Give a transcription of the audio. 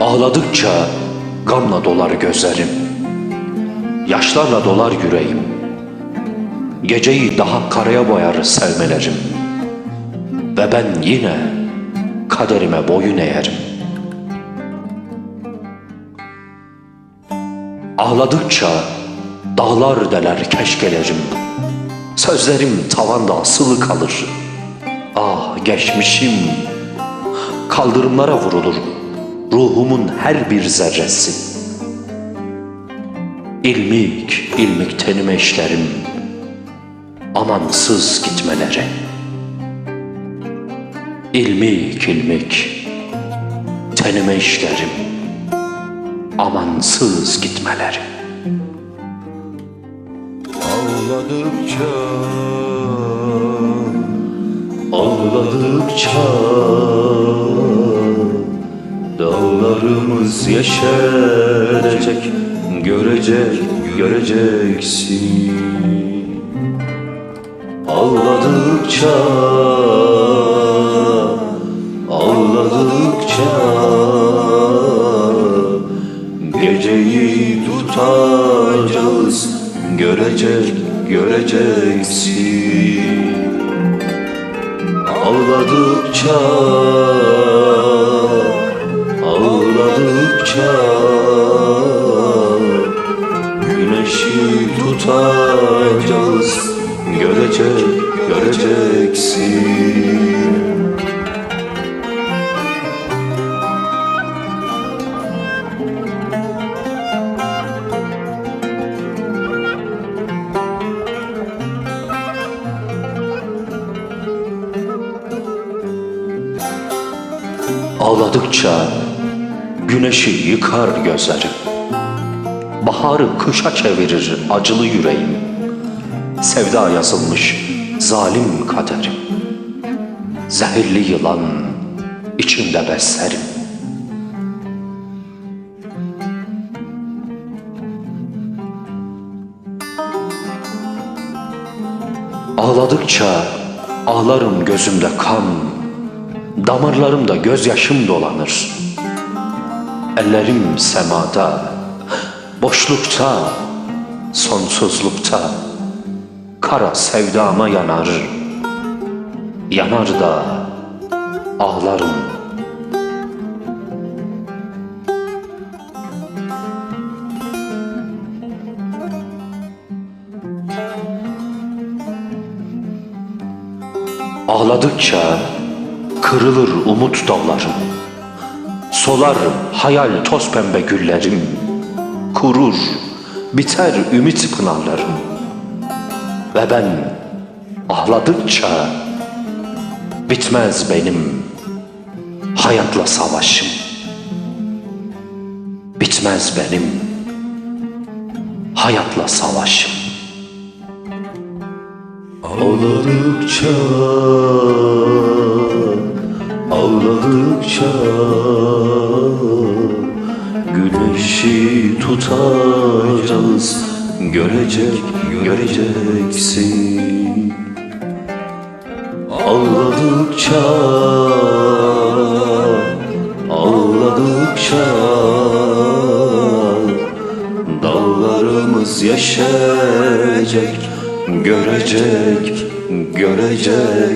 Ağladıkça gamla dolar gözlerim. Yaşlarla dolar yüreğim. Geceyi daha karaya boyar sevmelerim. Ve ben yine kaderime boyun eğerim. Ağladıkça dağlar deler keşkelerim. Sözlerim tavanda asılı kalır. Ah geçmişim kaldırımlara vurulur ruhumun her bir zerresi. İlmik, ilmik tenime işlerim, amansız gitmeleri. İlmik, ilmik tenime işlerim, amansız gitmeleri. Ağladıkça Ağladıkça Dağlarımız yeşerecek Görecek, göreceksin Ağladıkça tutacağız Görecek, göreceksin. Ağladıkça Ağladıkça Güneşi tutacağız Görecek, Ağladıkça güneşi yıkar gözlerim. Baharı kışa çevirir acılı yüreğim. Sevda yazılmış zalim kaderim. Zehirli yılan içimde beslerim. Ağladıkça ağlarım gözümde kan, damarlarımda gözyaşım dolanır. Ellerim semada, boşlukta, sonsuzlukta, kara sevdama yanar. Yanar da ağlarım. Ağladıkça kırılır umut dallarım. Solar hayal toz pembe güllerim. Kurur, biter ümit pınarlarım. Ve ben ağladıkça bitmez benim hayatla savaşım. Bitmez benim hayatla savaşım. Ağladıkça Ağladıkça Güneşi tutacağız Görecek, göreceksin. Ağladıkça Ağladıkça Dağlarımız yeşerecek Görecek, göreceksin